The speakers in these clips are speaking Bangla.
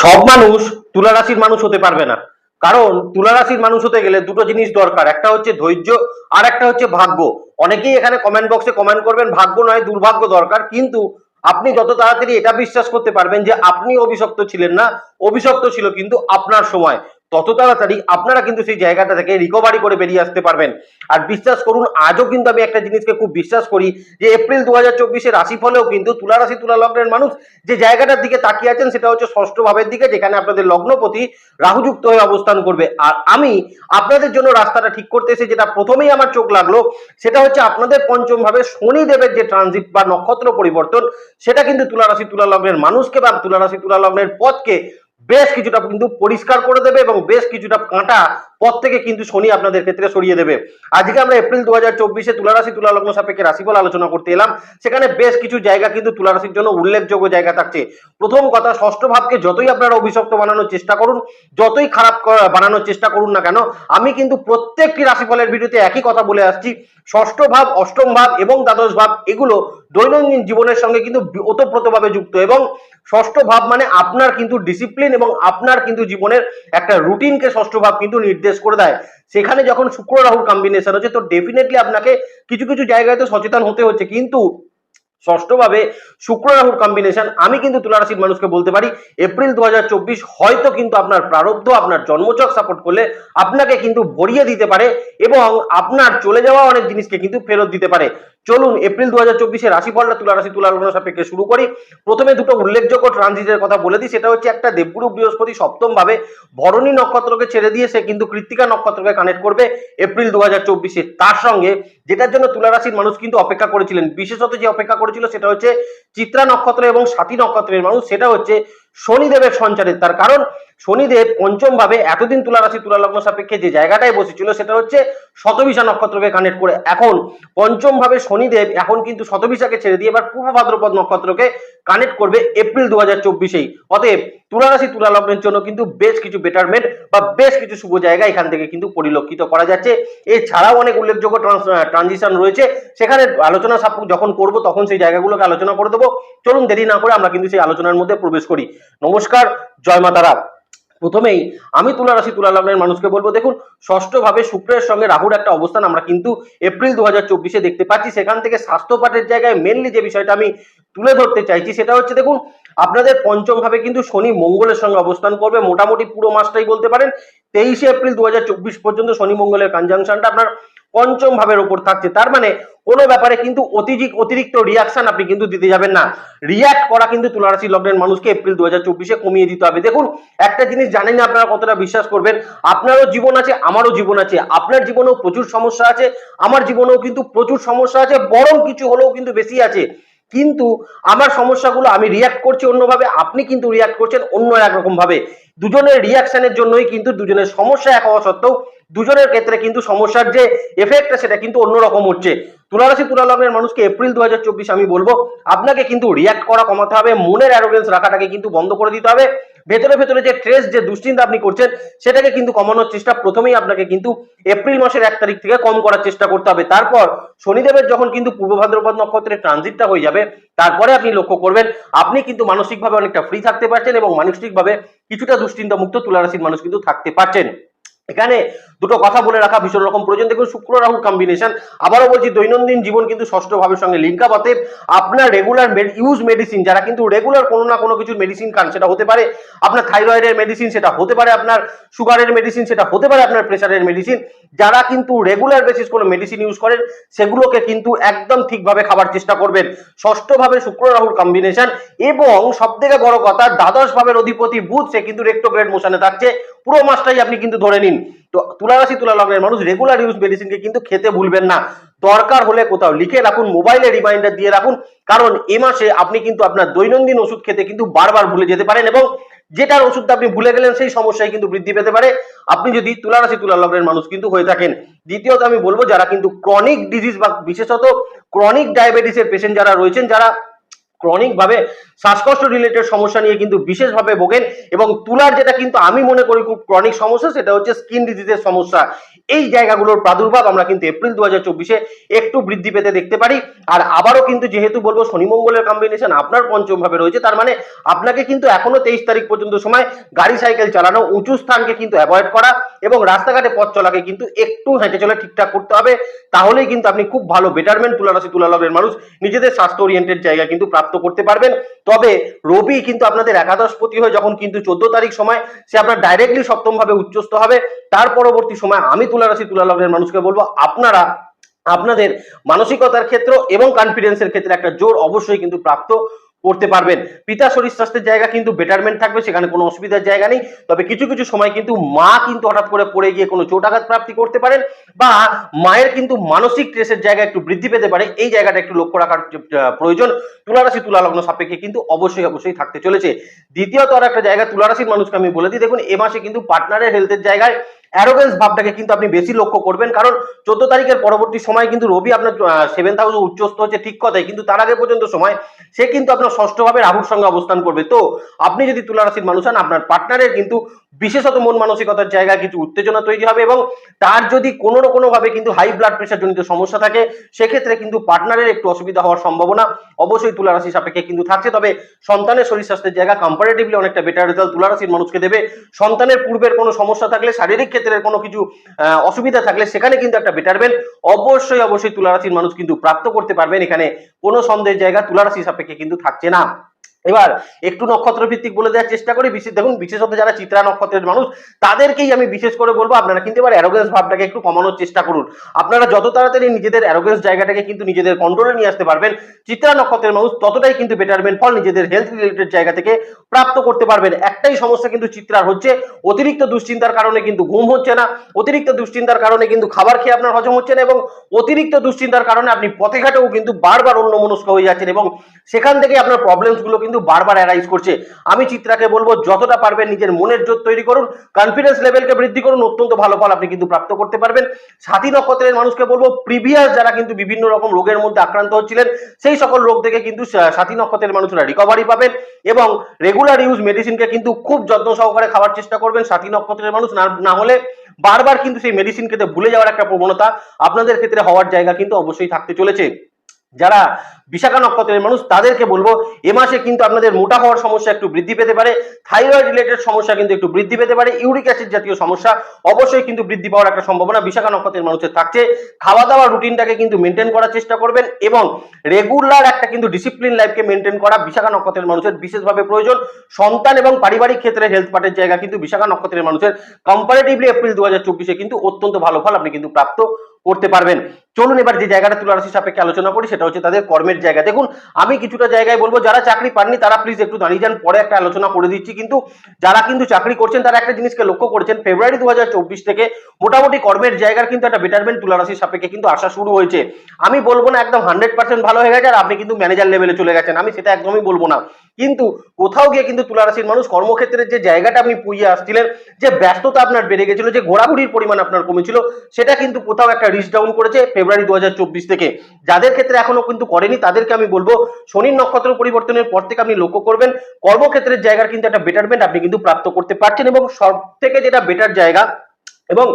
সব মানুষ তুলা রাশির মানুষ হতে পারবে না। কারণ তুলা রাশির মানুষ হতে গেলে দুটো জিনিস দরকার, একটা হচ্ছে ধৈর্য আর একটা হচ্ছে ভাগ্য। অনেকেই এখানে কমেন্ট বক্সে কমেন্ট করবেন, ভাগ্য নয়, দুর্ভাগ্য দরকার। কিন্তু আপনি যত তাড়াতাড়ি এটা বিশ্বাস করতে পারবেন যে আপনি অভিশপ্ত ছিলেন না, অভিশপ্ত ছিল কিন্তু আপনার সময়। তত তাড়াতাড়ি আপনারা কিন্তু সেই জায়গাটা থেকে রিকভারি করে বেরিয়ে আসতে পারবেন। আর বিশ্বাস করুন, আজও কিন্তু আমি একটা জিনিসকে খুব বিশ্বাস করি যে এপ্রিল দু হাজার চব্বিশে রাশি ফলেও কিন্তু তুলা রাশি তুলা লগ্নের মানুষ যে জায়গাটার দিকে তাকিয়ে আছেন সেটা হচ্ছে ষষ্ঠ ভাবের দিকে, যেখানে আপনাদের লগ্নপতি রাহুযুক্ত হয়ে অবস্থান করবে। আর আমি আপনাদের জন্য রাস্তাটা ঠিক করতে এসে যেটা প্রথমেই আমার চোখ লাগল, সেটা হচ্ছে আপনাদের পঞ্চম ভাবে শনি দেবের যে ট্রানজিট বা নক্ষত্র পরিবর্তন, সেটা কিন্তু তুলা রাশি তুলা লগ্নের মানুষকে বা তুলা রাশি তুলা লগ্নের পথকে বেশ কিছুটা কিন্তু পরিষ্কার করে দেবে এবং বেশ কিছুটা কাঁটা পথ থেকে কিন্তু শনি আপনাদের ক্ষেত্রে সরিয়ে দেবে। আজকে আমরা এপ্রিল দু হাজার চব্বিশে তুলারাশি তুলা লগ্ন সাপেক্ষে রাশিফল আলোচনা করতে এলাম। সেখানে বেশ কিছু জায়গা কিন্তু তুলারাশির জন্য উল্লেখযোগ্য জায়গা থাকছে। প্রথম কথা, ষষ্ঠ ভাবকে যতই আপনারা অভিশপ্ত বানানোর চেষ্টা করুন, যতই খারাপ বানানোর চেষ্টা করুন না কেন, আমি কিন্তু প্রত্যেকটি রাশিফলের ভিডিওতে একই কথা বলে আসছি। ষষ্ঠ ভাব, অষ্টম ভাব এবং দ্বাদশ ভাব, এগুলো দৈনন্দিন জীবনের সঙ্গে কিন্তু ওতপ্রোতভাবে যুক্ত এবং ষষ্ঠ ভাব মানে আপনার কিন্তু ডিসিপ্লিন এবং আপনার কিন্তু জীবনের একটা রুটিনকে ষষ্ঠ ভাব কিন্তু নির্দেশ করে দেয়। সেখানে যখন শুক্র রাহুর কম্বিনেশন হচ্ছে, তো ডেফিনেটলি আপনাকে কিছু কিছু জায়গায় তো সচেতন হতে হচ্ছে। কিন্তু ষষ্ঠভাবে শুক্র রাহুর কম্বিনেশন আমি কিন্তু তুলারাশির মানুষকে বলতে পারি, এপ্রিল দু হাজার চব্বিশ হয়তো কিন্তু আপনার প্রারব্ধ, আপনার জন্মচক সাপোর্ট করলে আপনাকে কিন্তু ভরিয়ে দিতে পারে এবং আপনার চলে যাওয়া অনেক জিনিসকে কিন্তু ফেরত দিতে পারে। চলুন, এপ্রিল দু হাজার চব্বিশে রাশিফলটা তুলা রাশি, তুলা লগ্ন সাপেক্ষে শুরু করি। প্রথমে দুটো উল্লেখযোগ্য ট্রানজিটের কথা বলে দিই, সেটা হচ্ছে একটা দেবগুরু বৃহস্পতি সপ্তম ভাবে ভরণী নক্ষত্রকে ছেড়ে দিয়ে সে কিন্তু কৃত্তিকা নক্ষত্রকে কানেক্ট করবে এপ্রিল দু হাজার চব্বিশে। তার সঙ্গে যেটার জন্য তুলা রাশির মানুষ কিন্তু অপেক্ষা করেছিলেন, বিশেষত যে অপেক্ষা করেছিল সেটা হচ্ছে চিত্রা নক্ষত্র এবং সাথী নক্ষত্রের মানুষ, সেটা হচ্ছে শনিদেবের সঞ্চারের তার কারণ শনিদেব পঞ্চম ভাবে এতদিন তুলা রাশি তুলা লগ্ন সাপেক্ষে যে জায়গাটায় বসেছিল সেটা হচ্ছে শতবিশা নক্ষত্রকে কানেক্ট করে। এখন পঞ্চম ভাবে শনিদেব এখন কিন্তু শতবিশাকে ছেড়ে দিয়ে এবার পূর্ব ভাদ্রপদ নক্ষত্রকে কানেক্ট করবে এপ্রিল দু হাজার চব্বিশেই। অতএব তুলা রাশি তুলা লগ্নের জন্য কিন্তু বেশ কিছু বেটারমেন্ট বা বেশ কিছু শুভ জায়গা এখান থেকে কিন্তু পরিলক্ষিত করা যাচ্ছে। এছাড়াও অনেক উল্লেখযোগ্য ট্রানজিশন রয়েছে। সেখানে আলোচনা যখন করব তখন সেই জায়গাগুলোকে আলোচনা করে দেবো। চলুন দেরি না করে আমরা কিন্তু সেই আলোচনার মধ্যে প্রবেশ করি। নমস্কার, জয় মাতারা। প্রথমেই আমি তুলা রাশি, তুলা লগ্নের মানুষকে বলব, দেখুন ষষ্ঠ ভাবে শুক্রের সঙ্গে রাহুর একটা অবস্থান আমরা কিন্তু এপ্রিল দু হাজার চব্বিশে দেখতে পাচ্ছি। সেখান থেকে স্বাস্থ্য পাঠের জায়গায় মেনলি যে বিষয়টা আমি তুলে ধরতে চাইছি, সেটা হচ্ছে, দেখুন, আপনাদের পঞ্চম ভাবে কিন্তু শনি মঙ্গলের সঙ্গে অবস্থান করবে। মোটামুটি পুরো মাসটাই বলতে পারেন, তেইশে এপ্রিল দু হাজার চব্বিশ পর্যন্ত শনি মঙ্গলের কনজাংশনটা আপনার পঞ্চম ভাবের উপর থাকছে। তার মানে কোনো ব্যাপারে কিন্তু অতিরিক অতিরিক্ত রিয়াকশন আপনি কিন্তু দিতে যাবেন না। রিয়াক্ট করা কিন্তু তুলারাশি লগ্নের মানুষকে এপ্রিল দু হাজার চব্বিশে কমিয়ে দিতে হবে। দেখুন, একটা জিনিস জানেন আপনারা কতটা বিশ্বাস করবেন? আপনারও জীবন আছে, আমারও জীবন আছে। আপনার জীবনেও প্রচুর সমস্যা আছে, আমার জীবনেও কিন্তু প্রচুর সমস্যা আছে, বরং কিছু হলেও কিন্তু বেশি আছে। কিন্তু আমার সমস্যাগুলো আমি রিয়াক্ট করছি অন্যভাবে, আপনি কিন্তু রিয়াক্ট করছেন অন্য একরকম ভাবে দুজনের রিয়াকশনের জন্যই কিন্তু দুজনের সমস্যা এক হওয়া সত্ত্বেও, দুজনের ক্ষেত্রে কিন্তু সমস্যার যে এফেক্টটা সেটা কিন্তু অন্যরকম হচ্ছে। তুলারাশি তুলা লগ্নের মানুষকে এপ্রিল দু হাজার চব্বিশ আমি বলব, আপনাকে কিন্তু রিয়াক্ট করা কমাতে হবে, মনের অ্যারোগেন্স রাখাটাকে কিন্তু বন্ধ করে দিতে হবে। ভেতরে ভেতরে যে স্ট্রেস যে দুশ্চিন্তা আপনি করছেন, সেটাকে কিন্তু কমানোর চেষ্টা প্রথমেই আপনাকে কিন্তু এপ্রিল মাসের এক তারিখ থেকে কম করার চেষ্টা করতে হবে। তারপর শনিদেবের যখন কিন্তু পূর্ব ভাদ্রপদ নক্ষত্রের ট্রানজিটটা হয়ে যাবে, তারপরে আপনি লক্ষ্য করবেন, আপনি কিন্তু মানসিকভাবে অনেকটা ফ্রি থাকতে পারছেন এবং মানসিকভাবে কিছুটা দুশ্চিন্তা মুক্ত তুলারাশির মানুষ কিন্তু থাকতে পারছেন। এখানে দুটো কথা বলে রাখা ভীষণ রকম প্রয়োজন। দেখুন, শুক্র রাহুর কম্বিনেশন আবারও বলছি, দৈনন্দিন জীবন কিন্তু ষষ্ঠ ভাবের সঙ্গে লিঙ্ক আপ আপনার রেগুলার ইউজ মেডিসিন যারা কিন্তু রেগুলার কোনো না কোনো কিছু মেডিসিন খান, সেটা হতে পারে আপনার থাইরয়েডের মেডিসিন সেটা হতে পারে আপনার সুগারের মেডিসিন সেটা হতে পারে আপনার প্রেশারের মেডিসিন যারা কিন্তু রেগুলার বেসিস কোনো মেডিসিন ইউজ করেন, সেগুলোকে কিন্তু একদম ঠিকভাবে খাবার চেষ্টা করবেন। ষষ্ঠ ভাবে শুক্র রাহুর কম্বিনেশন এবং সব থেকে বড় কথা দ্বাদশ ভাবের অধিপতি বুধ, সে কিন্তু রেক্টোগ্রেড মোশনে থাকছে। পুরো মাসটাই আপনি কিন্তু ধরে নিন। তুলা রাশি তুলা লগ্নের মানুষ রেগুলার ইউজ মেডিসিনকে কিন্তু খেতে ভুলবেন না। দরকার হলে কোথাও লিখে রাখুন মোবাইলে রিমাইন্ডার দিয়ে রাখুন, কারণ এ মাসে আপনি কিন্তু আপনার দৈনন্দিন ওষুধ খেতে কিন্তু বারবার ভুলে যেতে পারেন এবং যেটার ওষুধটা আপনি ভুলে গেলেন সেই সমস্যায় কিন্তু বৃদ্ধি পেতে পারে। আপনি যদি তুলা রাশি তুলা লগ্নের মানুষ কিন্তু হয়ে থাকেন, দ্বিতীয়ত আমি বলব যারা কিন্তু ক্রনিক ডিজিজ বা বিশেষত ক্রনিক ডায়াবেটিসের পেশেন্ট যারা রয়েছেন, যারা ক্রনিক ভাবে শ্বাসকষ্ট রিলেটেড সমস্যা নিয়ে কিন্তু বিশেষভাবে ভোগেন এবং তুলার যেটা কিন্তু আমি মনে করি খুব ক্রনিক সমস্যা, সেটা হচ্ছে স্কিন ডিজিজের সমস্যা। এই জায়গাগুলোর প্রাদুর্ভাব আমরা কিন্তু এপ্রিল দু হাজার একটু বৃদ্ধি পেতে দেখতে পারি। আর আবারও কিন্তু যেহেতু বলব শনি মঙ্গলের কম্বিনেশন আপনার পঞ্চম ভাবে রয়েছে, তার মানে আপনাকে কিন্তু এখনও তেইশ তারিখ পর্যন্ত সময় গাড়ি সাইকেল চালানো, উঁচু স্থানকে কিন্তু অ্যাভয়েড করা এবং রাস্তাঘাটে পথ চলাকে কিন্তু একটু হেঁটে চলে ঠিকঠাক করতে হবে। তাহলেই কিন্তু আপনি খুব ভালো বেটারমেন্ট তুলা রাশি তুলা লগ্নের মানুষ নিজেদের স্বাস্থ্য ওরিয়েন্টেড জায়গা কিন্তু প্রাপ্ত করতে পারবেন। তবে রবি কিন্তু আপনাদের একাদশপতি হয়ে যখন কিন্তু চোদ্দ তারিখ সময় সে আপনার ডাইরেক্টলি সপ্তম ভাবে উচ্চস্থ হবে। তার পরবর্তী সময় আমি তুলা রাশি তুলা লগ্নের মানুষকে বলব, আপনারা আপনাদের মানসিকতার ক্ষেত্র এবং কনফিডেন্সের ক্ষেত্রে একটা জোর অবশ্যই কিন্তু প্রাপ্ত। করতে পারবেন। পিতা শরীর স্বাস্থ্যের জায়গা কিন্তু বেটারমেন্ট থাকবে, সেখানে কোনো অসুবিধার জায়গা নেই। তবে কিছু কিছু সময় কিন্তু মা কিন্তু হঠাৎ করে পড়ে গিয়ে কোনো চোটাঘাত প্রাপ্তি করতে পারেন বা মায়ের কিন্তু মানসিক স্ট্রেসের জায়গা একটু বৃদ্ধি পেতে পারে। এই জায়গাটা একটু লক্ষ্য রাখার প্রয়োজন। তুলারাশি, তুলালগ্ন সাপেক্ষে কিন্তু অবশ্যই অবশ্যই থাকতে চলেছে। দ্বিতীয়ত আর একটা জায়গা, তুলারাশির মানুষকে আমি বলে দিই, দেখুন, এ মাসে কিন্তু পার্টনারের হেলথের জায়গায় অ্যারোগেন্স ভাবটাকে কিন্তু আপনি বেশি লক্ষ্য করবেন। কারণ চোদ্দ তারিখের পরবর্তী সময় কিন্তু রবি আপনার সেভেন হাউস উচ্চস্থ হচ্ছে ঠিক কথাই। কিন্তু তার আগে পর্যন্ত সময় সে কিন্তু আপনার ষষ্ঠভাবে রাহুর সঙ্গে অবস্থান করবে। তো আপনি যদি তুলারাশির মানুষ হন, আপনার পার্টনারের কিন্তু বিশেষত মন মানসিকতার জায়গায় কিছু উত্তেজনা তৈরি হবে এবং তার যদি কোনো না কিন্তু হাই ব্লাড প্রেশার জনিত সমস্যা থাকে, সেক্ষেত্রে কিন্তু পার্টনারের একটু অসুবিধা হওয়ার সম্ভাবনা অবশ্যই তুলা রাশি সাপেক্ষে কিন্তু থাকছে। তবে সন্তানের শরীর স্বাস্থ্যের জায়গা কম্পারেটিভলি অনেকটা বেটার রেজাল্ট তুলা রাশির মানুষকে দেবে। সন্তানের পূর্বের কোনো সমস্যা থাকলে, শারীরিক ক্ষেত্রের কোনো কিছু অসুবিধা থাকলে সেখানে কিন্তু একটা বেটারমেন্ট অবশ্যই অবশ্যই তুলা রাশির মানুষ কিন্তু প্রাপ্ত করতে পারবেন। এখানে কোনো সন্দেহের জায়গা তুলা রাশি সাপেক্ষে কিন্তু থাকছে না। এবার একটু নক্ষত্র ভিত্তিক বলে দেওয়ার চেষ্টা করি। বিশেষ দেখুন, বিশেষত যারা চিত্রা নক্ষত্রের মানুষ, তাদেরকেই আমি বিশেষ করে বলব, আপনারা কিন্তু এবার অ্যারোগেন্স ভাবটাকে একটু কমানোর চেষ্টা করুন। আপনারা যত তাড়াতাড়ি নিজেদের অ্যারোগেন্স জায়গাটাকে কিন্তু নিজেদের কন্ট্রোলে নিয়ে আসতে পারবেন, চিত্রা নক্ষত্রের মানুষ ততটাই কিন্তু বেটারমেন্ট ফল নিজেদের হেলথ রিলেটেড জায়গা থেকে প্রাপ্ত করতে পারবেন। একটাই সমস্যা কিন্তু চিত্রার হচ্ছে, অতিরিক্ত দুশ্চিন্তার কারণে কিন্তু ঘুম হচ্ছে না, অতিরিক্ত দুশ্চিন্তার কারণে কিন্তু খাবার খেয়ে আপনার হজম হচ্ছে না এবং অতিরিক্ত দুশ্চিন্তার কারণে আপনি পথে ঘাটেও কিন্তু বারবার অন্য মনস্ক হয়ে যাচ্ছেন এবং সেখান থেকে আপনার প্রবলেমসগুলো কিন্তু বারবার অ্যারাইজ করছে। আমি চিত্রাকে বলব, যতটা পারবেন নিজের মনের জোর তৈরি করুন কনফিডেন্স লেভেলকে বৃদ্ধি করুন, অত্যন্ত ভালো ফল আপনি কিন্তু প্রাপ্ত করতে পারবেন। সাথী নক্ষত্রের মানুষকে বলব প্রিভিয়াস যারা কিন্তু বিভিন্ন রকম রোগের মধ্যে আক্রান্ত হচ্ছিলেন, সেই সকল রোগ থেকে কিন্তু সাথী নক্ষত্রের মানুষরা রিকভারি পাবেন এবং রেগুলার ইউজ মেডিসিনকে কিন্তু খুব যত্ন সহকারে খাওয়ার চেষ্টা করবেন সাথী নক্ষত্রের মানুষ। না হলে বারবার কিন্তু সেই মেডিসিন খেতে ভুলে যাওয়ার একটা প্রবণতা আপনাদের ক্ষেত্রে হওয়ার জায়গা কিন্তু অবশ্যই থাকতে চলেছে। যারা বিশাখা নক্ষত্রের মানুষ, তাদেরকে বলব, এ মাসে কিন্তু আপনাদের মোটা হওয়ার সমস্যা একটু বৃদ্ধি পেতে পারে থাইরয়েড রিলেটেড সমস্যা কিন্তু একটু বৃদ্ধি পেতে পারে ইউরিক অ্যাসিড জাতীয় সমস্যা অবশ্যই কিন্তু বৃদ্ধি পাওয়ার একটা সম্ভাবনা বিশাখা নক্ষত্রের মানুষের থাকছে। খাওয়া দাওয়া রুটিনটাকে কিন্তু মেনটেন করার চেষ্টা করবেন এবং রেগুলার একটা কিন্তু ডিসিপ্লিন লাইফকে মেনটেন করা বিশাখা নক্ষত্রের মানুষের বিশেষভাবে প্রয়োজন। সন্তান এবং পারিবারিক ক্ষেত্রে হেলথ পার্টের জায়গা কিন্তু বিশাখা নক্ষত্রের মানুষের কম্পারেটিভলি এপ্রিল দু কিন্তু অত্যন্ত ভালো ফল আপনি কিন্তু প্রাপ্ত করতে পারবেন। চলুন এবার যে জায়গাটা তুলা রাশি সাপেক্ষে আলোচনা করি, সেটা হচ্ছে তাদের কর্মের জায়গা। দেখুন, আমি কিছুটা জায়গায় বলব, যারা চাকরি পাননি তারা প্লিজ একটু দাঁড়িয়ে যান, পরে একটা আলোচনা করে দিচ্ছি। কিন্তু যারা কিন্তু চাকরি করছেন, তারা একটা জিনিসকে লক্ষ্য করেছেন ফেব্রুয়ারি দু হাজার চব্বিশ থেকে মোটামুটি কর্মের জায়গার কিন্তু একটা বেটারমেন্ট তুলা রাশির সাপেক্ষে কিন্তু আসা শুরু হয়েছে। আমি বলব না একদম হান্ড্রেড পার্সেন্ট ভালো হয়ে গেছে, আর আপনি কিন্তু ম্যানেজার লেভেলে চলে গেছেন। আমি সেটা একদমই বলব না। কিন্তু কোথাও গিয়ে কিন্তু তুলা রাশির মানুষ কর্মক্ষেত্রের যে জায়গাটা আপনি পুইয়ে আসছিলেন, যে ব্যস্ততা আপনার বেড়ে গেছিল, যে ঘোরাঘুরির পরিমাণ আপনার কমেছিল, সেটা কিন্তু কোথাও একটা রিচ ডাউন করেছে ফেব্রুয়ারি দু হাজার চব্বিশ থেকে। যাদের ক্ষেত্রে এখনও কিন্তু করেনি, তাদেরকে আমি বলব, শনির নক্ষত্র পরিবর্তনের পর থেকে আপনি লক্ষ্য করবেন, কর্মক্ষেত্রের জায়গার কিন্তু একটা বেটারমেন্ট আপনি কিন্তু প্রাপ্ত করতে পারছেন এবং সব থেকে যেটা বেটার জায়গা এবং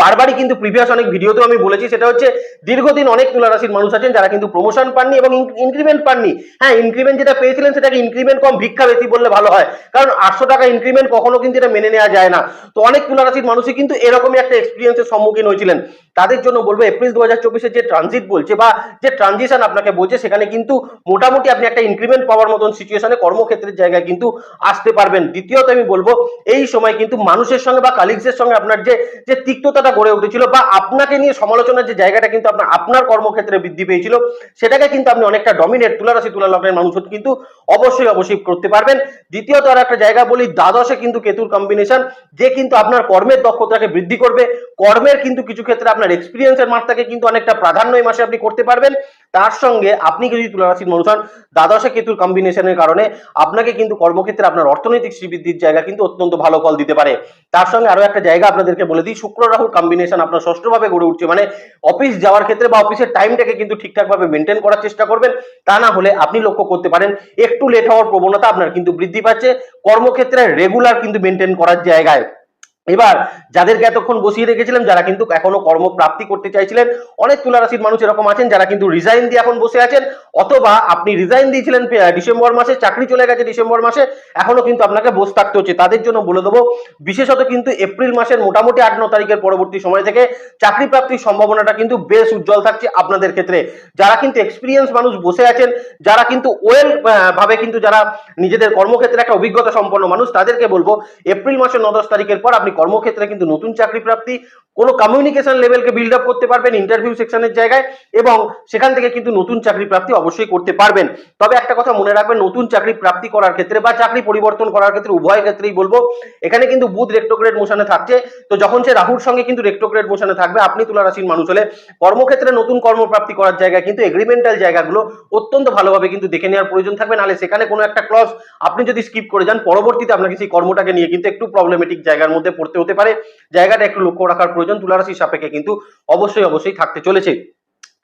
বারবারই কিন্তু প্রিভিয়াস অনেক ভিডিওতেও আমি বলেছি, সেটা হচ্ছে দীর্ঘদিন অনেক তুলা রাশির মানুষ আছেন যারা কিন্তু প্রমোশন পাননি এবং ইনক্রিমেন্ট পাননি। হ্যাঁ ইনক্রিমেন্ট যেটা পেয়েছিলেন সেটাকে ইনক্রিমেন্ট কম ভিক্ষা বেশি বললে ভালো হয়, কারণ আটশো টাকা ইনক্রিমেন্ট কখনো কিন্তু এটা মেনে নেওয়া যায় না। তো অনেক তুলা রাশির মানুষই কিন্তু এরকমই একটা এক্সপিরিয়েন্সের সম্মুখীন হয়েছিলেন। তাদের জন্য বলব এপ্রিল দু হাজার যে ট্রানজিট বলছে বা যে ট্রানজিশন আপনাকে বলছে, সেখানে কিন্তু মোটামুটি আপনি একটা ইনক্রিমেন্ট পাওয়ার মতন সিচুয়েশনে কর্মক্ষেত্রের জায়গায় কিন্তু আসতে পারবেন। দ্বিতীয়ত আমি বলব, এই সময় কিন্তু মানুষের সঙ্গে বা কালিগসের সঙ্গে আপনার যে যে তিক্ততাটা গড়ে উঠেছিল বা আপনাকে নিয়ে সমালোচনার যে জায়গাটা কিন্তু আপনার আপনার কর্মক্ষেত্রে বৃদ্ধি পেয়েছিল, সেটাকে কিন্তু আপনি অনেকটা ডমিনেট তুলা রাশি তুলা লগ্নের মানুষ কিন্তু অবশ্যই অবশ্যই করতে পারবেন। দ্বিতীয়ত আর একটা জায়গা বলি, দ্বাদশে কিন্তু কেতুর কম্বিনেশন যে কিন্তু আপনার কর্মের দক্ষতাকে বৃদ্ধি করবে। কর্মের কিন্তু কিছু ক্ষেত্রে আপনার এক্সপিরিয়েন্সের মাত্রাকে কিন্তু অনেকটা প্রাধান্য এই মাসে আপনি করতে পারবেন। তার সঙ্গে আপনি যদি তুলা রাশির মানুষ হন, দ্বাদশে কেতুর কম্বিনেশনের কারণে আপনাকে কিন্তু কর্মক্ষেত্রে আপনার অর্থনৈতিক শ্রীবৃদ্ধির জায়গা কিন্তু অত্যন্ত ভালো ফল দিতে পারে। তার সঙ্গে আরও একটা জায়গা আপনাদেরকে বলে দিই, শুক্র রাহুর কম্বিনেশন আপনার ষষ্ঠভাবে গড়ে উঠছে। মানে অফিস যাওয়ার ক্ষেত্রে বা অফিসের টাইমটাকে কিন্তু ঠিকঠাক ভাবে মেনটেন করার চেষ্টা করবেন। তা না হলে আপনি লক্ষ্য করতে পারেন, একটু লেট হওয়ার প্রবণতা আপনার কিন্তু বৃদ্ধি পাচ্ছে। কর্মক্ষেত্রে রেগুলার কিন্তু মেনটেন করার জায়গায় এবার যাদেরকে এতক্ষণ বসিয়ে রেখেছিলাম, যারা কিন্তু এখনও কর্মপ্রাপ্তি করতে চাইছিলেন, অনেক তুলারাশির মানুষ এরকম আছেন, যারা কিন্তু রিজাইন দিয়ে এখন বসে আছেন। অথবা আপনি রিজাইন দিয়েছিলেন ডিসেম্বর মাসে, চাকরি চলে গেছে ডিসেম্বর মাসে, এখনও কিন্তু আপনাকে বসে থাকতে হচ্ছে। তাদের জন্য বলে দেবো, বিশেষত কিন্তু এপ্রিল মাসের মোটামুটি আট, ন তারিখের পরবর্তী সময় থেকে চাকরি প্রাপ্তির সম্ভাবনাটা কিন্তু বেশ উজ্জ্বল থাকছে আপনাদের ক্ষেত্রে। যারা কিন্তু এক্সপিরিয়েন্স মানুষ বসে আছেন, যারা কিন্তু ওয়েল ভাবে কিন্তু যারা নিজেদের কর্মক্ষেত্রে একটা অভিজ্ঞতা সম্পন্ন মানুষ, তাদেরকে বলব, এপ্রিল মাসের ন, দশ তারিখের পর আপনি কর্মক্ষেত্রে কিন্তু নতুন চাকরি প্রাপ্তি কোনো কমিউনিকেশন লেভেলকে বিল্ড আপ করতে পারবেন ইন্টারভিউ সেকশনের জায়গায়, এবং সেখান থেকে কিন্তু নতুন চাকরি প্রাপ্তি অবশ্যই করতে পারবেন। তবে একটা কথা মনে রাখবেন, নতুন চাকরি প্রাপ্তি করার ক্ষেত্রে বা চাকরি পরিবর্তন করার ক্ষেত্রে উভয় ক্ষেত্রেই বলব, এখানে কিন্তু বুধ রেক্টোগ্রেড মোশনে থাকছে। তো যখন সে রাহুর সঙ্গে কিন্তু রেক্টোগ্রেড মোশনে থাকবে, আপনি তুলা রাশির মানুষ হলে কর্মক্ষেত্রে নতুন কর্মপ্রাপ্তি করার জায়গায় কিন্তু এগ্রিমেন্টাল জায়গাগুলো অত্যন্ত ভালোভাবে কিন্তু দেখে নেওয়ার প্রয়োজন থাকবে। নাহলে সেখানে কোনো একটা ক্লজ আপনি যদি স্কিপ করে যান, পরবর্তীতে আপনাকে সেই কর্মটাকে নিয়ে কিন্তু একটু প্রবলেমেটিক জায়গার মধ্যে পড়তে হতে পারে। জায়গাটা একটু লক্ষ্য রাখার প্রয়োজন তুলারাশির সাপেক্ষে কিন্তু অবশ্যই অবশ্যই থাকতে চলেছে।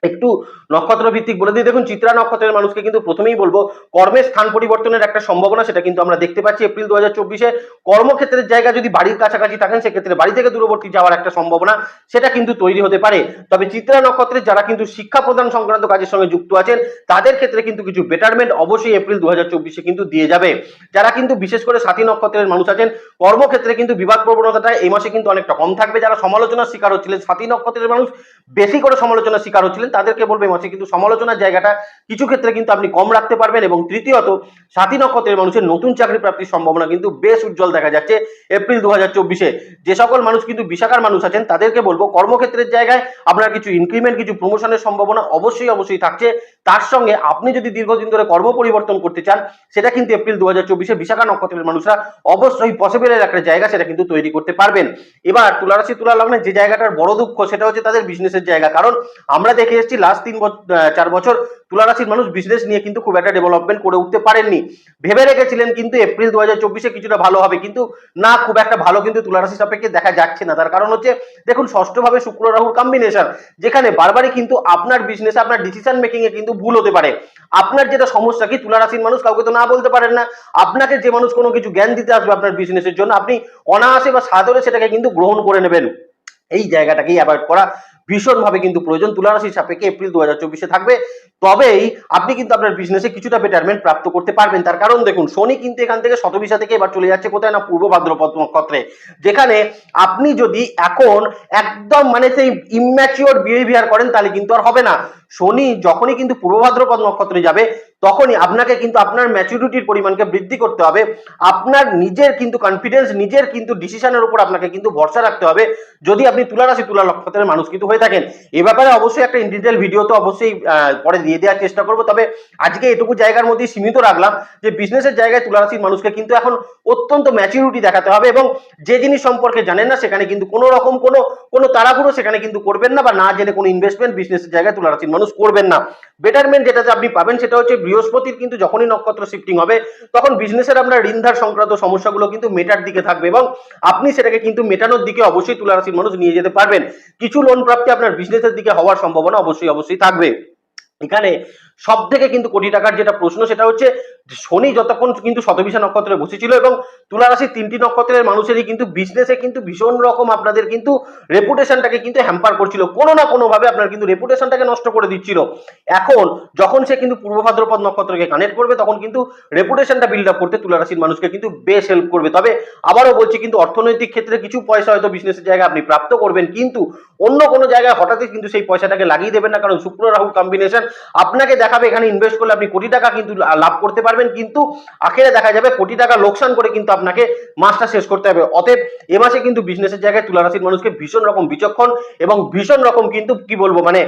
একটু নক্ষত্র ভিত্তিক বলে দিই। দেখুন, চিত্রা নক্ষত্রের মানুষকে কিন্তু প্রথমেই বলব কর্মের স্থান পরিবর্তনের একটা সম্ভাবনা, সেটা কিন্তু আমরা দেখতে পাচ্ছি এপ্রিল দু হাজার চব্বিশে। কর্মক্ষেত্রের জায়গা যদি বাড়ির কাছাকাছি থাকেন, সেক্ষেত্রে বাড়ি থেকে দূরবর্তী যাওয়ার একটা সম্ভাবনা, সেটা কিন্তু তৈরি হতে পারে। তবে চিত্রা নক্ষত্রের যারা কিন্তু শিক্ষা প্রদান সংক্রান্ত কাজের সঙ্গে যুক্ত আছেন, তাদের ক্ষেত্রে কিন্তু কিছু বেটারমেন্ট অবশ্যই এপ্রিল দু হাজার চব্বিশে কিন্তু দিয়ে যাবে। যারা কিন্তু বিশেষ করে সাথী নক্ষত্রের মানুষ আছেন, কর্মক্ষেত্রে কিন্তু বিবাদ প্রবণতাটা এই মাসে কিন্তু অনেকটা কম থাকবে। যারা সমালোচনার শিকার হচ্ছিলেন, সাথী নক্ষত্রের মানুষ বেশি করে সমালোচনার শিকার হচ্ছিলেন তাদেরকে বলবে মাসে কিন্তু সমালোচনার জায়গাটা কিছু ক্ষেত্রে কিন্তু আপনি কম রাখতে পারবেন এবং তৃতীয়ত সাথী নক্ষত্রের মানুষের নতুন চাকরি প্রাপ্তির সম্ভাবনা কিন্তু বেশ উজ্জ্বল দেখা যাচ্ছে এপ্রিল দু হাজার চব্বিশে। যে সকল মানুষ কিন্তু বিশাখার মানুষ আছেন, তাদেরকে বলব কর্মক্ষেত্রের জায়গায় আপনার কিছু ইনক্রিমেন্ট কিছু প্রমোশনের সম্ভাবনা অবশ্যই অবশ্যই থাকছে। তার সঙ্গে আপনি যদি দীর্ঘদিন ধরে কর্ম পরিবর্তন করতে চান, সেটা কিন্তু এপ্রিল দু হাজার চব্বিশে বিশাখা নক্ষত্রের মানুষরা অবশ্যই পসিবলের একটা জায়গা সেটা কিন্তু তৈরি করতে পারবেন। এবার তুলারাশি, তুলা লগ্নে যে জায়গাটার বড় দুঃখ, সেটা হচ্ছে তাদের বিজনেসের জায়গা। কারণ আমরা দেখে এসেছি লাস্ট তিন চার বছর তুলারাশির মানুষ বিজনেস নিয়ে কিন্তু খুব একটা ডেভেলপমেন্ট করে উঠতে পারেননি। ভেবে রেখেছিলেন কিন্তু এপ্রিল দু হাজার চব্বিশে কিছুটা ভালো হবে, কিন্তু না, খুব একটা ভালো কিন্তু তুলারাশি সাপেক্ষে দেখা যাচ্ছে না। তার কারণ হচ্ছে, দেখুন, ষষ্ঠভাবে শুক্র, রাহুর কম্বিনেশন যেখানে বারবারই কিন্তু আপনার বিজনেস আপনার ডিসিশন মেকিং এ কিন্তু ভুল হতে পারে। আপনার যেটা সমস্যা কি, তুলারাশির মানুষ কাউকে তো না বলতে পারেন না। আপনাকে যে মানুষ কোনো কিছু জ্ঞান দিতে আসবে আপনার বিজনেসের জন্য, আপনি অনায়াসে বা সাদরে সেটাকে কিন্তু গ্রহণ করে নেবেন। এই জায়গাটাকেই অ্যাভয়েড করা ভীষণভাবে কিন্তু প্রয়োজন। তুলারাশির সাপেক্ষে এপ্রিল দু হাজার থাকবে। তবেই আপনি কিন্তু আপনার বিজনেসে কিছুটা বেটারমেন্ট প্রাপ্ত করতে পারবেন। তার কারণ দেখুন, শনি কিন্তু এখান থেকে শতবিশা থেকে এবার চলে যাচ্ছে কোথায় না পূর্ব ভাদ্রপদ নক্ষত্রে। যেখানে আপনি যদি এখন একদম মানে সেই ইম্যাচিওর বিহেভিয়ার করেন, তাহলে কিন্তু আর হবে না। শনি যখনই কিন্তু পূর্ব ভাদ্রপদ নক্ষত্রে যাবে তখনই আপনাকে কিন্তু আপনার ম্যাচুরিটির পরিমাণকে বৃদ্ধি করতে হবে। আপনার নিজের কিন্তু কনফিডেন্স নিজের কিন্তু ডিসিশনের উপর আপনাকে কিন্তু ভরসা রাখতে হবে। যদি আপনি তুলা রাশি তুলা নক্ষত্রের মানুষ কিন্তু হয়ে থাকেন, এ ব্যাপারে অবশ্যই একটা ইন্ডিটেল ভিডিও তো অবশ্যই পরে দিয়ে দেওয়ার চেষ্টা করব। তবে আজকে এটুকু জায়গার মধ্যেই সীমিত রাখলাম যে বিজনেসের জায়গায় তুলা রাশির মানুষকে কিন্তু এখন অত্যন্ত ম্যাচুরিটি দেখাতে হবে এবং যে জিনিস সম্পর্কে জানেন না, সেখানে কিন্তু কোনো রকম কোনো কোনো তাড়াহুড়ো সেখানে কিন্তু করবেন না বা না জেনে কোনো ইনভেস্টমেন্ট বিজনেসের জায়গায় তুলা রাশির মানুষ করবেন না। বেটারমেন্ট যেটাতে আপনি পাবেন সেটা হচ্ছে বৃহস্পতির কিন্তু যখনই নক্ষত্র শিফটিং হবে, তখন বিজনেসের আপনার ঋণধার সংক্রান্ত সমস্যাগুলো কিন্তু মেটার দিকে থাকবে এবং আপনি সেটাকে কিন্তু মেটানোর দিকে অবশ্যই তুলারাশির মানুষ নিয়ে যেতে পারবেন। কিছু লোন প্রাপ্তি আপনার বিজনেসের দিকে হওয়ার সম্ভাবনা অবশ্যই অবশ্যই থাকবে। এখানে সব থেকে কিন্তু কোটি টাকার যেটা প্রশ্ন সেটা হচ্ছে শনি যতক্ষণ কিন্তু শতবিশা নক্ষত্রে বসেছিল এবং তুলা রাশির তিনটি নক্ষত্রের মানুষেরই কিন্তু বিজনেসে কিন্তু ভীষণ রকম আপনাদের কিন্তু রেপুটেশনটাকে কিন্তু হ্যাম্পার করছিল। কোনো না কোনো ভাবে আপনার কিন্তু রেপুটেশনটাকে নষ্ট করে দিচ্ছিল। এখন যখন সে কিন্তু পূর্ব ভাদ্রপদ নক্ষত্রকে কানেক্ট করবে, তখন কিন্তু রেপুটেশনটা বিল্ড আপ করতে তুলা রাশির মানুষকে কিন্তু বেশ হেল্প করবে। তবে আবারও বলছি, কিন্তু অর্থনৈতিক ক্ষেত্রে কিছু পয়সা হয়তো বিজনেসের জায়গায় আপনি প্রাপ্ত করবেন, কিন্তু অন্য কোনো জায়গায় হঠাৎই কিন্তু সেই পয়সাটাকে লাগিয়ে দেবেন না, কারণ শুক্র, রাহু কম্বিনেশন আপনাকে দেখাবে, এখানে ইনভেস্ট করলে আপনি কোটি টাকা কিন্তু লাভ করতে পারবেন, কিন্তু আখেরে দেখা যাবে কোটি টাকা লোকসান করে কিন্তু আপনাকে মাসটা শেষ করতে হবে। অতএব এ মাসে কিন্তু বিজনেসের জায়গায় তুলা রাশির মানুষকে ভীষণ রকম বিচক্ষণ এবং ভীষণ রকম কিন্তু কি বলব মানে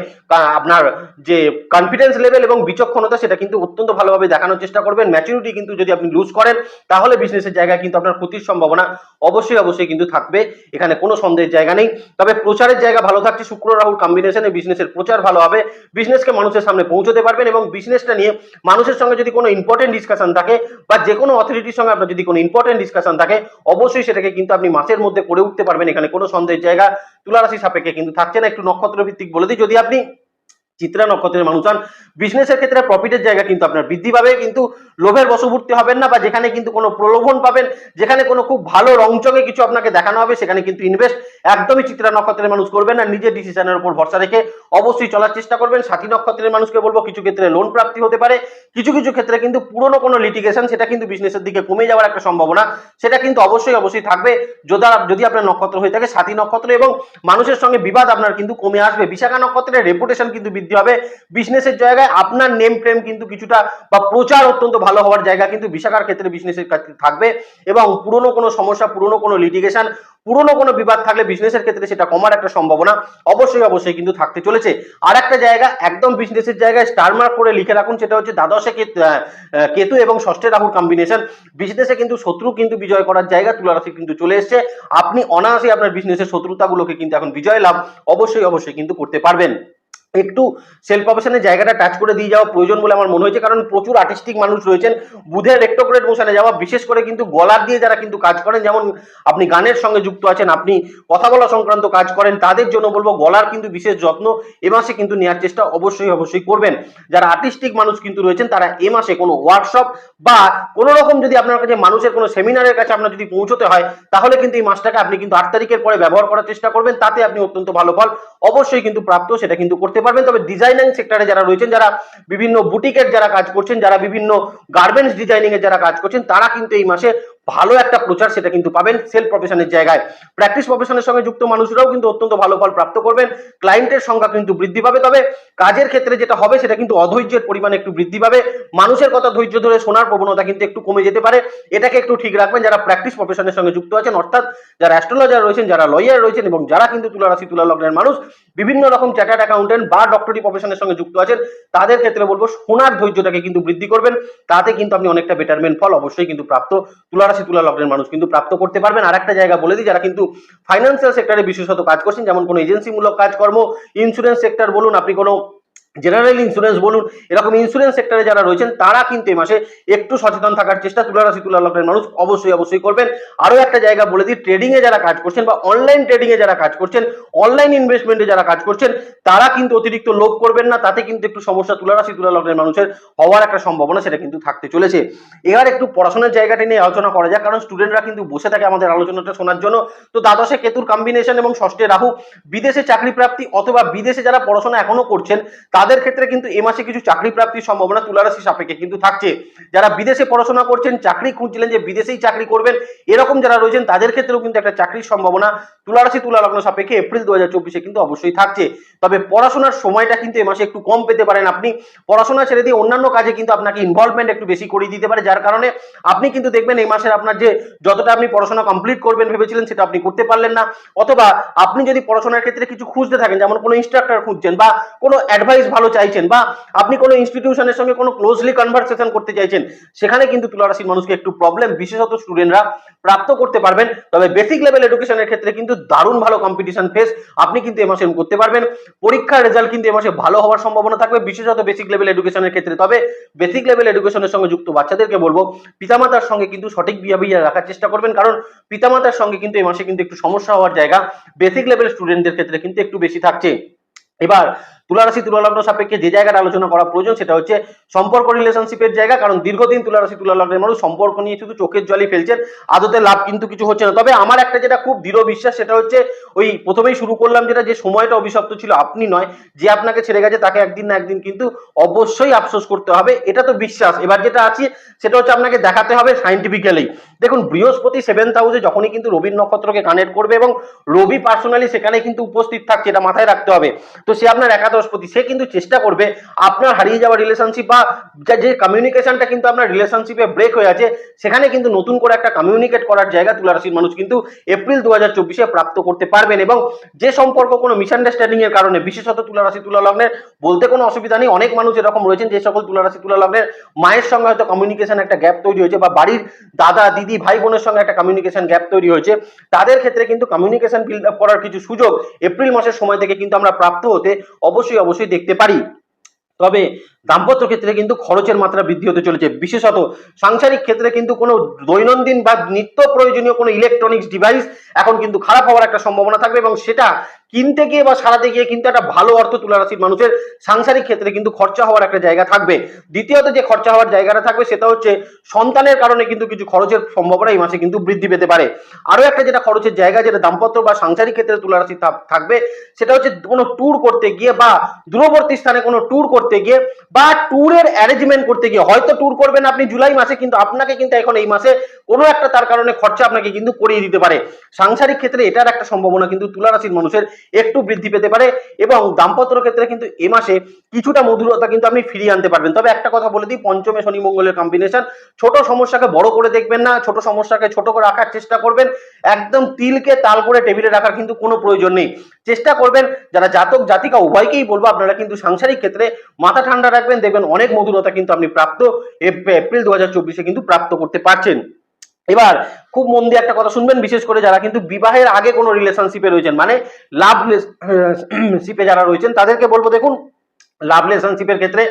আপনার যে কনফিডেন্স লেভেল এবং বিচক্ষণতা সেটা কিন্তু অত্যন্ত ভালোভাবে দেখানোর চেষ্টা করবেন। ম্যাচুরিটি কিন্তু যদি আপনি লুজ করেন, তাহলে বিজনেসের জায়গায় কিন্তু আপনার ক্ষতির সম্ভাবনা অবশ্যই অবশ্যই কিন্তু থাকবে। এখানে কোনো সন্দেহের জায়গা নেই। তবে প্রচারের জায়গা ভালো থাকছে। শুক্র রাহুর কম্বিনেশনে বিজনেসের প্রচার ভালো হবে। বিজনেসকে মানুষের সামনে পৌঁছতে পারবেন এবং বিজনেসটা নিয়ে মানুষের সঙ্গে যদি কোনো ইম্পর্টেন্ট ডিসকাশন থাকে বা যে কোনো অথরিটির সঙ্গে আপনার যদি কোনো ইম্পর্টেন্ট ডিসকাশন থাকে, অবশ্যই সেটাকে কিন্তু আপনি মাসের মধ্যে করে উঠতে পারবেন। এখানে কোনো সন্দেহের জায়গা তুলারাশি সাপেক্ষে কিন্তু থাকছে না। একটু নক্ষত্র ভিত্তিক বলে দিই। যদি আপনি চিত্রা নক্ষত্রের মানুষ। হন বিজনেসের ক্ষেত্রে প্রফিটের জায়গা কিন্তু আপনার বৃদ্ধি পাবে, কিন্তু লোভের বশবর্তী হবেন না বা যেখানে কিন্তু কোনো প্রলোভন পাবেন, যেখানে কোনো খুব ভালো রংচঙে কিছু আপনাকে দেখানো হবে, সেখানে কিন্তু ইনভেস্ট একদমই চিত্রা নক্ষত্রের মানুষ করবেন না। নিজের ডিসিশনের উপর ভরসা রেখে অবশ্যই চলার চেষ্টা করবেন। সাথী নক্ষত্রের মানুষকে বলব, কিছু ক্ষেত্রে লোন প্রাপ্তি হতে পারে, কিছু কিছু ক্ষেত্রে কিন্তু পুরনো কোনো লিটিগেশন সেটা কিন্তু বিজনেসের দিকে কমে যাওয়ার একটা সম্ভাবনা, সেটা কিন্তু অবশ্যই অবশ্যই থাকবে। যদি যদি আপনার নক্ষত্র হয়ে থাকে সাথী নক্ষত্র এবং মানুষের সঙ্গে বিবাদ আপনার কিন্তু কমে আসবে। বিশাখা নক্ষত্রের রেপুটেশন কিন্তু বৃদ্ধি হবে। বিজনেসের জায়গায় আপনার নেম ফ্রেম কিন্তু কিছুটা বা প্রচার অত্যন্ত ভালো হওয়ার জায়গা কিন্তু বিশাখার ক্ষেত্রে বিজনেসের থাকবে এবং পুরনো কোনো সমস্যা, পুরনো কোনো লিটিগেশন পুরনো কোনো বিবাদ থাকলে বিজনেসের ক্ষেত্রে সেটা কমার একটা সম্ভাবনা অবশ্যই অবশ্যই কিন্তু থাকতে চলেছে। আর একটা জায়গা, একদম বিজনেসের জায়গায় স্টার মার্ক করে লিখে রাখুন, সেটা হচ্ছে দ্বাদশে কেতু এবং ষষ্ঠে রাহুর কম্বিনেশন বিজনেসে কিন্তু শত্রু কিন্তু বিজয় করার জায়গা তুলারাশি কিন্তু চলে এসছে। আপনি অনায়াসে আপনার বিজনেসের শত্রুতাগুলোকে কিন্তু এখন বিজয় লাভ অবশ্যই অবশ্যই কিন্তু করতে পারবেন। একটু সেলফ প্রফেশনের জায়গাটা টাচ করে দিয়ে যাওয়া প্রয়োজন বলে আমার মনে হয়েছে। কারণ প্রচুর আর্টিস্টিক মানুষ রয়েছেন, বুধের রেক্টোগ্রেড মোশনে যাওয়া, বিশেষ করে কিন্তু গলার দিয়ে যারা কিন্তু কাজ করেন, যেমন আপনি গানের সঙ্গে যুক্ত আছেন, আপনি কথা বলা সংক্রান্ত কাজ করেন, তাদের জন্য বলব গলার কিন্তু বিশেষ যত্ন এ মাসে কিন্তু নেওয়ার চেষ্টা অবশ্যই অবশ্যই করবেন। যারা আর্টিস্টিক মানুষ কিন্তু রয়েছেন, তারা এ মাসে কোনো ওয়ার্কশপ বা কোনো রকম যদি আপনার কাছে মানুষের কোনো সেমিনারের কাছে আপনার যদি পৌঁছতে হয়, তাহলে কিন্তু এই মাসটাকে আপনি কিন্তু আট তারিখের পরে ব্যবহার করার চেষ্টা করবেন। তাতে আপনি অত্যন্ত ভালো ফল অবশ্যই কিন্তু প্রাপ্ত, সেটা কিন্তু করতে পারবেন তবে ডিজাইনিং সেক্টরে যারা রয়েছেন, যারা বিভিন্ন বুটিকের যারা কাজ করছেন, যারা বিভিন্ন গার্মেন্টস ডিজাইনিং এর যারা কাজ করছেন, তারা কিন্তু এই মাসে ভালো একটা প্রচার সেটা কিন্তু পাবেন সেলফ প্রফেশনের জায়গায়। প্র্যাকটিস প্রফেশনের সঙ্গে যুক্ত মানুষরাও কিন্তু অত্যন্ত ভালো ফল প্রাপ্ত করবেন। ক্লায়েন্টের সংখ্যা কিন্তু বৃদ্ধি পাবে, তবে কাজের ক্ষেত্রে যেটা হবে সেটা কিন্তু অধৈর্যের পরিমাণ একটু বৃদ্ধি পাবে। মানুষের কথা ধৈর্য ধরে শোনার প্রবণতা কিন্তু একটু কমে যেতে পারে। এটাকে একটু ঠিক রাখবেন যারা প্র্যাকটিস প্রফেশনের সঙ্গে যুক্ত আছেন, অর্থাৎ যারা অ্যাস্ট্রোলজার রয়েছেন, যারা লয়ার রয়েছেন এবং যারা কিন্তু তুলা রাশি তুলা লগ্নের মানুষ, বিভিন্ন রকম চার্টার্ড অ্যাকাউন্টেন্ট বা ডক্টরি প্রফেশনের সঙ্গে যুক্ত আছেন, তাদের ক্ষেত্রে বলব শোনার ধৈর্যটাকে কিন্তু বৃদ্ধি করবেন। তাতে কিন্তু আপনি অনেকটা বেটারমেন্ট ফল অবশ্যই কিন্তু প্রাপ্ত। তুলা রাশি তুলা লগ্নের মানুষ কিন্তু প্রাপ্ত করতে পারবেন। আর একটা জায়গা বলে দিই, যারা কিন্তু ফাইন্যান্সিয়াল সেক্টরে বিশেষত কাজ করছেন, যেমন কোনো এজেন্সিমূলক কাজকর্ম ইন্স্যুরেন্স সেক্টর বলুন, আপনি কোনো জেনারেল ইন্স্যুরেন্স বলুন, এরকম ইন্স্যুরেন্স সেক্টরে যারা রয়েছেন, তারা কিন্তু এই মাসে একটু সচেতন থাকার চেষ্টা তুলা রাশি তুলা লগ্নের মানুষ অবশ্যই অবশ্যই করবেন। আরও একটা জায়গা বলে দিই ট্রেডিং এ যারা কাজ করছেন বা অনলাইন ট্রেডিং এ যারা কাজ করছেন অনলাইন ইনভেস্টমেন্টে যারা কাজ করছেন, তারা কিন্তু অতিরিক্ত লোভ করবেন না, তাতে কিন্তু একটু সমস্যা তুলা রাশি তুলা লগ্নের মানুষের হওয়ার একটা সম্ভাবনা সেটা কিন্তু থাকতে চলেছে। এবার একটু পড়াশোনার জায়গাটি নিয়ে আলোচনা করা যাক, কারণ স্টুডেন্টরা কিন্তু বসে থাকে আমাদের আলোচনাটা শোনার জন্য। তো দ্বাদশে কেতুর কম্বিনেশন এবং ষষ্ঠে রাহু, বিদেশে চাকরি প্রাপ্তি অথবা বিদেশে যারা পড়াশোনা এখনও করছেন তাদের ক্ষেত্রে কিন্তু এ মাসে কিছু চাকরি প্রাপ্তির সম্ভাবনা তুলারাশি সাপেক্ষে কিন্তু থাকছে। যারা বিদেশে পড়াশোনা করছেন, চাকরি খুঁজছিলেন যে বিদেশেই চাকরি করবেন, এরকম যারা রয়েছেন, তাদের ক্ষেত্রেও কিন্তু একটা চাকরির সম্ভাবনা তুলারাশি তুলা লগ্ন সাপেক্ষে এপ্রিল দু হাজার কিন্তু অবশ্যই থাকছে। তবে পড়াশোনার সময়টা কিন্তু এ মাসে একটু কম পেতে পারেন আপনি। পড়াশোনা ছেড়ে দিয়ে অন্যান্য কাজে কিন্তু আপনাকে ইনভলভমেন্ট একটু বেশি করিয়ে দিতে পারে, যার কারণে আপনি কিন্তু দেখবেন এই মাসের আপনার যে যতটা আপনি পড়াশোনা কমপ্লিট করবেন ভেবেছিলেন সেটা আপনি করতে পারলেন না। অথবা আপনি যদি পড়াশোনার ক্ষেত্রে কিছু খুঁজতে থাকেন, যেমন কোনো ইনস্ট্রাক্টর খুঁজছেন বা কোনো অ্যাডভাইস ভালো চাইছেন বা আপনি কোনো ইনস্টিটিউশনের সঙ্গে কোনো ক্লোজলি কনভারসেশন করতে চাইছেন, সেখানে কিন্তু তুলারাশির মানুষকে একটু প্রবলেম বিশেষত স্টুডেন্টরা প্রাপ্ত করতে পারবেন। তবে বেসিক লেভেল এডুকেশনের ক্ষেত্রে কিন্তু দারুণ ভালো কম্পিটিশন ফেস আপনি কিন্তু এ মাসে করতে পারবেন। পরীক্ষার রেজাল্ট কিন্তু এ মাসে ভালো হওয়ার সম্ভাবনা থাকবে, বিশেষত বেসিক লেভেল এডুকেশনের ক্ষেত্রে। তবে বেসিক লেভেল এডুকেশনের সঙ্গে যুক্ত বাচ্চাদেরকে বলব, পিতামাতার সঙ্গে কিন্তু সঠিক বিহেভিয়ার রাখার চেষ্টা করবেন। কারণ পিতামাতার সঙ্গে কিন্তু এ মাসে কিন্তু একটু সমস্যা হওয়ার জায়গা বেসিক লেভেল স্টুডেন্টদের ক্ষেত্রে কিন্তু একটু বেশি থাকছে। এবার তুলারাশি তুলালগ্ন সাপেক্ষে যে জায়গাটা আলোচনা করা প্রয়োজন সেটা হচ্ছে সম্পর্ক রিলেশনশিপের জায়গা, কারণ দীর্ঘদিন তুলারাশি তুলালগ্নের মানুষ সম্পর্ক নিয়ে শুধু চোখের জলই ফেলছেন, আদতে লাভ কিন্তু কিছু হচ্ছে না। তবে আমার একটা যেটা খুব দৃঢ় বিশ্বাস, সেটা হচ্ছে ওই প্রথমেই শুরু করলাম যেটা, যে সময়টা অভিশপ্ত ছিল আপনি নয়, যে আপনাকে ছেড়ে গেছে তাকে একদিন না একদিন কিন্তু অবশ্যই আফসোস করতে হবে, এটা তো বিশ্বাস। এবার যেটা আছে, সেটা হচ্ছে আপনাকে দেখাতে হবে সাইন্টিফিক্যালি দেখুন, বৃহস্পতি সেভেন্থ হাউসে যখনই কিন্তু রবির নক্ষত্রকে কানেক্ট করবে এবং রবি পার্সোনালি সেখানে কিন্তু উপস্থিত থাকছে, এটা মাথায় রাখতে হবে। তো সে আপনার একাদশ একাদশপতি সে কিন্তু চেষ্টা করবে আপনার হারিয়ে যাওয়া রিলেশনশিপ বা যা- কমিউনিকেশনটা কিন্তু আপনার রিলেশনশিপে ব্রেক হয়ে আছে, সেখানে কিন্তু নতুন করে একটা কমিউনিকেট করার জায়গা তুলা রাশির মানুষ কিন্তু এপ্রিল দু হাজার চব্বিশে প্রাপ্ত করতে পারবেন এবং যে সম্পর্ক কোনো মিসআন্ডারস্ট্যান্ডিং এর কারণে, বিশেষত তুলা রাশি, তুলা লগ্নের, বলতে কোনো অসুবিধা নেই, অনেক মানুষ এরকম রয়েছেন যে সকল তুলা রাশি, তুলা লগ্নের মায়ের সঙ্গে হয়তো কমিউনিকেশন একটা গ্যাপ তৈরি হয়েছে বা বাড়ির দাদা, দিদি, ভাই বোনের সঙ্গে একটা কমিউনিকেশন গ্যাপ তৈরি হয়েছে, তাদের ক্ষেত্রে কিন্তু কমিউনিকেশন বিল্ড আপ করার কিছু সুযোগ এপ্রিল মাসের সময় থেকে কিন্তু আমরা প্রাপ্ত হতে অবশ্যই অবশ্যই অবশ্যই দেখতে পারি। তবে দাম্পত্য ক্ষেত্রে কিন্তু খরচের মাত্রা বৃদ্ধি হতে চলেছে। বিশেষত সাংসারিক ক্ষেত্রে কিন্তু কোনো দৈনন্দিন বা নিত্য প্রয়োজনীয় কোনো ইলেকট্রনিক্স ডিভাইস এখন কিন্তু খারাপ হওয়ার একটা সম্ভাবনা থাকবে এবং সেটা কিনতে গিয়ে বা সারাতে গিয়ে কিন্তু একটা ভালো অর্থ তুলা রাশির মানুষের সাংসারিক ক্ষেত্রে কিন্তু খরচা হওয়ার একটা জায়গা থাকবে। দ্বিতীয়ত যে খরচা হওয়ার জায়গাটা থাকবে সেটা হচ্ছে সন্তানের কারণে কিন্তু কিছু খরচের সম্ভাবনা এই মাসে কিন্তু বৃদ্ধি পেতে পারে। আরও একটা যেটা খরচের জায়গা, যেটা দাম্পত্য বা সাংসারিক ক্ষেত্রে তুলা রাশি থাকবে, সেটা হচ্ছে কোনো ট্যুর করতে গিয়ে বা দূরবর্তী স্থানে কোনো ট্যুর করতে গিয়ে বা ট্যুরের অ্যারেঞ্জমেন্ট করতে গিয়ে, হয়তো ট্যুর করবেন আপনি জুলাই মাসে, কিন্তু আপনাকে কিন্তু এখন এই মাসে কোনো একটা তার কারণে খরচা আপনাকে কিন্তু করিয়ে দিতে পারে। সাংসারিক ক্ষেত্রে এটার একটা সম্ভাবনা কিন্তু তুলা রাশির মানুষের একটু বৃদ্ধি পেতে পারে এবং দাম্পত্য ক্ষেত্রে কিন্তু এ মাসে কিছুটা মধুরতা কিন্তু আপনি ফিরিয়ে আনতে পারবেন। তবে একটা কথা বলে দিই, পঞ্চমে শনি মঙ্গলের কম্বিনেশন ছোট সমস্যাকে বড় করে দেখবেন না, ছোট সমস্যাকে ছোট করে রাখার চেষ্টা করবেন, একদম তিলকে তাল করে টেবিলে রাখার কিন্তু কোনো প্রয়োজন নেই। চেষ্টা করবেন, যারা জাতক জাতিকা, উভয়কেই বলব, আপনারা কিন্তু সাংসারিক ক্ষেত্রে মাথা ঠান্ডা রাখবেন, দেখবেন অনেক মধুরতা কিন্তু আপনি প্রাপ্ত এপ্রিল দু হাজার কিন্তু প্রাপ্ত করতে পারছেন। এবার, খুব মন দিয়ে একটা কথা শুনবেন, বিশেষ করে যারা কিন্তু বিবাহের আগে কোনো রিলেশনশিপে রয়েছেন মানে লাভ শিপে যারা রয়েছেন, তাদেরকে বলব দেখুন লাভ রিলেশনশিপের ক্ষেত্রে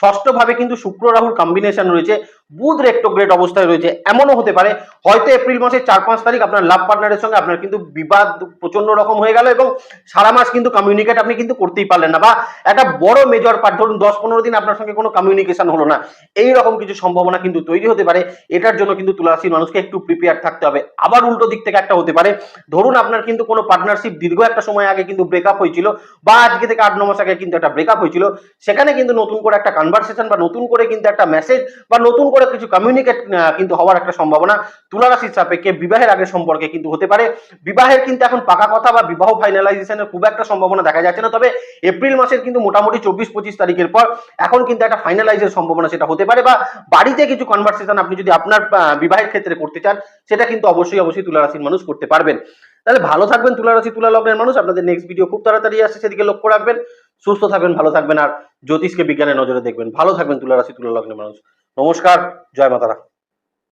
ষষ্ঠ ভাবে কিন্তু শুক্র রাহুর কম্বিনেশন রয়েছে। বুধ রেক্টোগ্রেট অবস্থায় রয়েছে, এমনও হতে পারে, হয়তো এপ্রিল মাসের চার পাঁচ তারিখ আপনার লাভ পার্টনারের সঙ্গে আপনার কিন্তু বিবাদ প্রচণ্ড রকম হয়ে গেল এবং সারা মাস কিন্তু কমিউনিকেট আপনি কিন্তু করতেই পারলেন না বা একটা বড় মেজর পার্ট ধরুন দশ পনেরো দিন আপনার সঙ্গে কোনো কমিউনিকেশন হলো না, এই রকম কিছু সম্ভাবনা কিন্তু তৈরি হতে পারে, এটার জন্য কিন্তু তুলারাশির মানুষকে একটু প্রিপেয়ার থাকতে হবে। আবার উল্টো দিক থেকে একটা হতে পারে, ধরুন আপনার কিন্তু কোনো পার্টনারশিপ দীর্ঘ একটা সময় আগে কিন্তু ব্রেকআপ হয়েছিল বা আজকে থেকে আট, ন মাস আগে কিন্তু একটা ব্রেকআপ হয়েছিল, সেখানে কিন্তু নতুন করে একটা কনভারসেশন বা নতুন করে কিন্তু একটা মেসেজ বা নতুন করে কিছু কমিউনিকেট কিন্তু হওয়ার একটা সম্ভাবনা। তুলারাশির সাপেক্ষে বিবাহের আগের সম্পর্কে কিন্তু হতে পারে। বিবাহের কিন্তু এখন পাকা কথা বা বিবাহ ফাইনালাইজেশনের খুব একটা সম্ভাবনা দেখা যাচ্ছে না। তবে এপ্রিল মাসের কিন্তু মোটামুটি চব্বিশ পঁচিশ তারিখের পর এখন কিন্তু একটা ফাইনালাইজের সম্ভাবনা সেটা হতে পারে বা বাড়িতে কিছু কনভারসেশন আপনি যদি আপনার বিবাহের ক্ষেত্রে করতে চান, সেটা কিন্তু অবশ্যই অবশ্যই তুলারাশির মানুষ করতে পারবেন। তাহলে ভালো থাকবেন তুলারাশি, তুলা লগ্নের মানুষ। আপনাদের নেক্সট ভিডিও খুব তাড়াতাড়ি আসছে, সেদিকে লক্ষ্য রাখবেন। সুস্থ থাকবেন, ভালো থাকবেন। আর জ্যোতিষকে বিজ্ঞানের নজরে দেখবেন। ভালো থাকবেন তুলারাশি, তুলা লগ্নের মানুষ। নমস্কার জয় মাতারা।